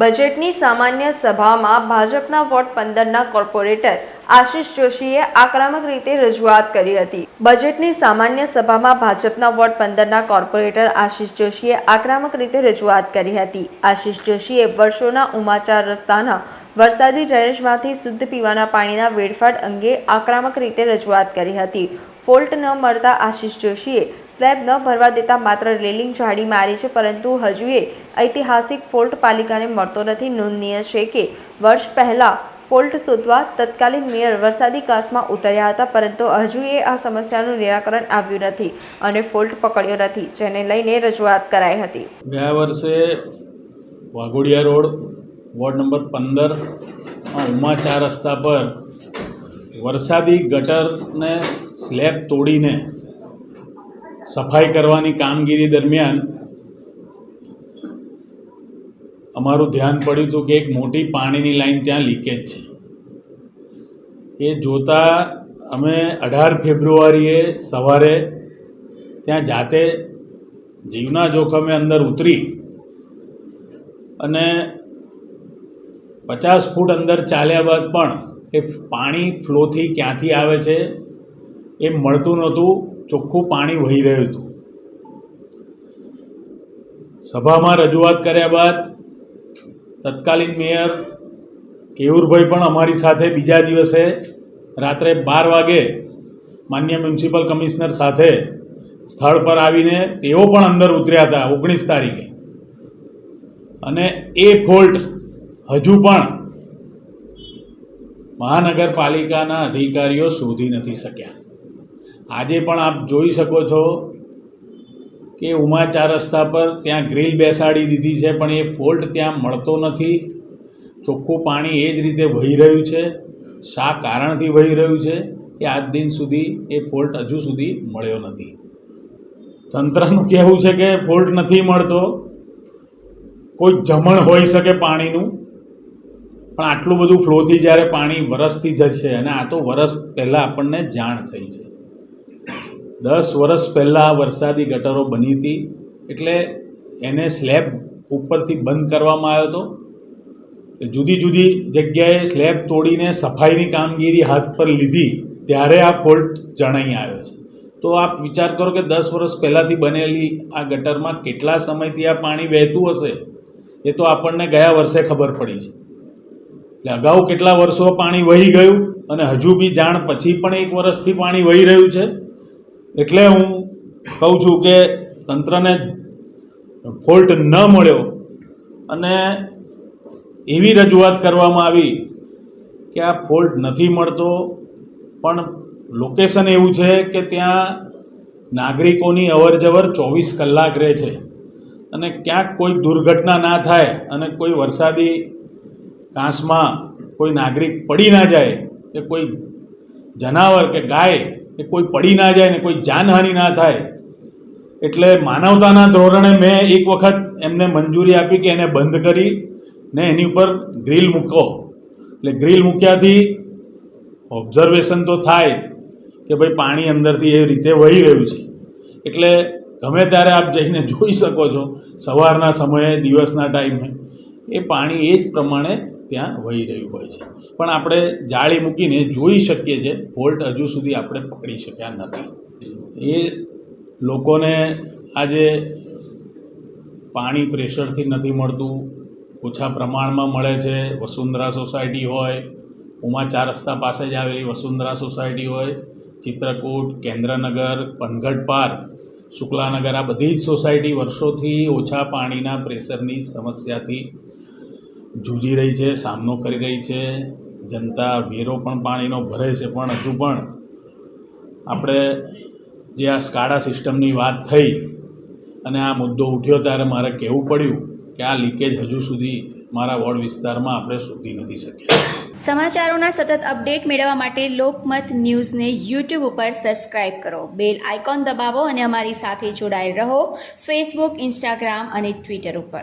બજેટની સામાન્ય સભામાં ભાજપના વોર્ડ પંદરના કોર્પોરેટર આશિષ જોશીએ આક્રમક રીતે રજૂઆત કરી હતી. બજેટની સામાન્ય સભામાં ભાજપના વોર્ડ પંદરના કોર્પોરેટર આશિષ જોશીએ આક્રમક રીતે રજૂઆત કરી હતી. આશિષ જોશીએ વર્ષોના ઉમાચાર રસ્તાના વરસાદી ડ્રેનેજમાંથી શુદ્ધ પીવાના પાણીના વેડફાટ અંગે આક્રમક રીતે રજૂઆત કરી હતી. ફોલ્ટ ન મળતા આશિષ જોશીએ સ્લેબ ન ભરવા દેતા માત્ર રેલિંગ જાડી મારી છે, પરંતુ હજુએ ઐતિહાસિક ફોલ્ટ પાલિકાને મળતો નથી. નોંધનીય છે કે વર્ષ પહેલા ફોલ્ટ શોધવા તત્કાલીન મેયર વરસાદી કાસમાં ઉતર્યા હતા, પરંતુ હજુએ આ સમસ્યાનું નિરાકરણ આવ્યું નથી અને ફોલ્ટ પકડ્યો નથી, જેને લઈને રજૂઆત કરાઈ હતી. ગયા વર્ષે વાઘોડિયા રોડ, વોર્ડ નંબર પંદર ઉમા ચાર રસ્તા પર વરસાદી ગટરને સ્લેબ તોડીને સફાઈ કરવાની કામગીરી દરમિયાન અમારું ધ્યાન પડ્યું હતું કે એક મોટી પાણીની લાઈન ત્યાં લીકેજ છે. એ જોતાં અમે અઢાર ફેબ્રુઆરીએ સવારે ત્યાં જાતે જીવના જોખમે અંદર ઉતરી અને પચાસ ફૂટ અંદર ચાલ્યા બાદ પણ એ પાણી ફ્લોથી ક્યાંથી આવે છે એ મળતું નહોતું. ચોખ્ખું પાણી વહી રહ્યું હતું. સભામાં રજૂઆત કર્યા બાદ તત્કાલીન મેયર કેયુરભાઈ પણ અમારી સાથે બીજા દિવસે રાત્રે બાર વાગે માન્ય મ્યુનિસિપલ કમિશનર સાથે સ્થળ પર આવીને તેઓ પણ અંદર ઉતર્યા હતા ઓગણીસ તારીખે. અને એ ફોલ્ટ હજુ પણ મહાનગરપાલિકાના અધિકારીઓ શોધી નથી શક્યા. આજે પણ આપ જોઈ શકો છો કે ઉમા ચાર રસ્તા પર ત્યાં ગ્રીલ બેસાડી દીધી છે, પણ એ ફોલ્ટ ત્યાં મળતો નથી. ચોખ્ખું પાણી એ જ રીતે વહી રહ્યું છે. શા કારણથી વહી રહ્યું છે કે આજ દિન સુધી એ ફોલ્ટ હજુ સુધી મળ્યો નથી. તંત્રનું કહેવું છે કે ફોલ્ટ નથી મળતો. કોઈ જમણ હોઈ શકે પાણીનું, પણ આટલું બધું ફ્લોથી જ્યારે પાણી વરસથી જશે, અને આ તો વરસ પહેલાં આપણને જાણ થઈ છે. દસ વર્ષ પહેલાં વરસાદી ગટરો બની હતી, એટલે એને સ્લેબ ઉપરથી બંધ કરવામાં આવ્યો હતો. જુદી જુદી જગ્યાએ સ્લેબ તોડીને સફાઈની કામગીરી હાથ પર લીધી, ત્યારે આ ફોલ્ટ જણાઈ આવ્યો છે. તો આપ વિચાર કરો કે દસ વર્ષ પહેલાંથી બનેલી આ ગટરમાં કેટલા સમયથી આ પાણી વહેતું હશે, એ તો આપણને ગયા વર્ષે ખબર પડી છે. એટલે અગાઉ કેટલા વર્ષો પાણી વહી ગયું અને હજુ બી જાણ પછી પણ એક વર્ષથી પાણી વહી રહ્યું છે. એટલે હું કહું છું કે તંત્રને ફોલ્ટ ન મળ્યો અને એવી રજૂઆત કરવામાં આવી કે આ ફોલ્ટ નથી મળતો, પણ લોકેશન એવું છે કે ત્યાં નાગરિકોની અવર જવર ચોવીસ કલાક રહે છે અને ક્યાંક કોઈ દુર્ઘટના ના થાય અને કોઈ વરસાદી કાંસમાં કોઈ નાગરિક પડી ના જાય કે કોઈ જનાવર કે ગાય કે કોઈ પડી ના જાય ને કોઈ જાનહાનિ ના થાય, એટલે માનવતાના ધોરણે મેં એક વખત એમને મંજૂરી આપી કે એને બંધ કરી ને એની ઉપર ગ્રીલ મૂકો. એટલે ગ્રીલ મૂક્યાથી ઓબ્ઝર્વેશન તો થાય કે ભાઈ પાણી અંદરથી એ રીતે વહી રહ્યું છે. એટલે ગમે ત્યારે આપ જઈને જોઈ શકો છો, સવારના સમયે, દિવસના ટાઈમે એ પાણી એ જ પ્રમાણે ત્યાં વહી રહ્યું હોય છે. પણ આપણે જાળી મૂકીને જોઈ શકીએ છીએ, ફોલ્ટ હજુ સુધી આપણે પકડી શક્યા નથી. એ લોકોને આજે પાણી પ્રેશરથી નથી મળતું, ઓછા પ્રમાણમાં મળે છે, વસુંધરા સોસાયટી હોય, ઉમા ચાર રસ્તા પાસે જ આવેલી વસુંધરા સોસાયટી હોય, ચિત્રકૂટ, કેન્દ્રનગર, પનઘટ પાર્ક, શુક્લાનગર, આ બધી જ સોસાયટી વર્ષોથી ઓછા પાણીના પ્રેશરની સમસ્યાથી જૂજી રહી છે, સામનો કરી રહી છે, જનતા વેરો પણ પાણીનો ભરે છે, પણ હજુ પણ આપણે જે આ સ્કાડા સિસ્ટમની વાત થઈ અને આ મુદ્દો ઉઠ્યો ત્યારે મારે કહેવું પડ્યું કે આ લીકેજ હજુ સુધી મારા વોર્ડ વિસ્તારમાં આપણે શોધી નથી શક્યા. સમાચારોના સતત અપડેટ મેળવવા માટે લોકમત ન્યૂઝને યુટ્યુબ ઉપર સબસ્ક્રાઇબ કરો. બેલ આઇકોન દબાવો અને અમારી સાથે જોડાયેલ રહો. ફેસબુક ઇન્સ્ટાગ્રામ અને ટ્વિટર ઉપર.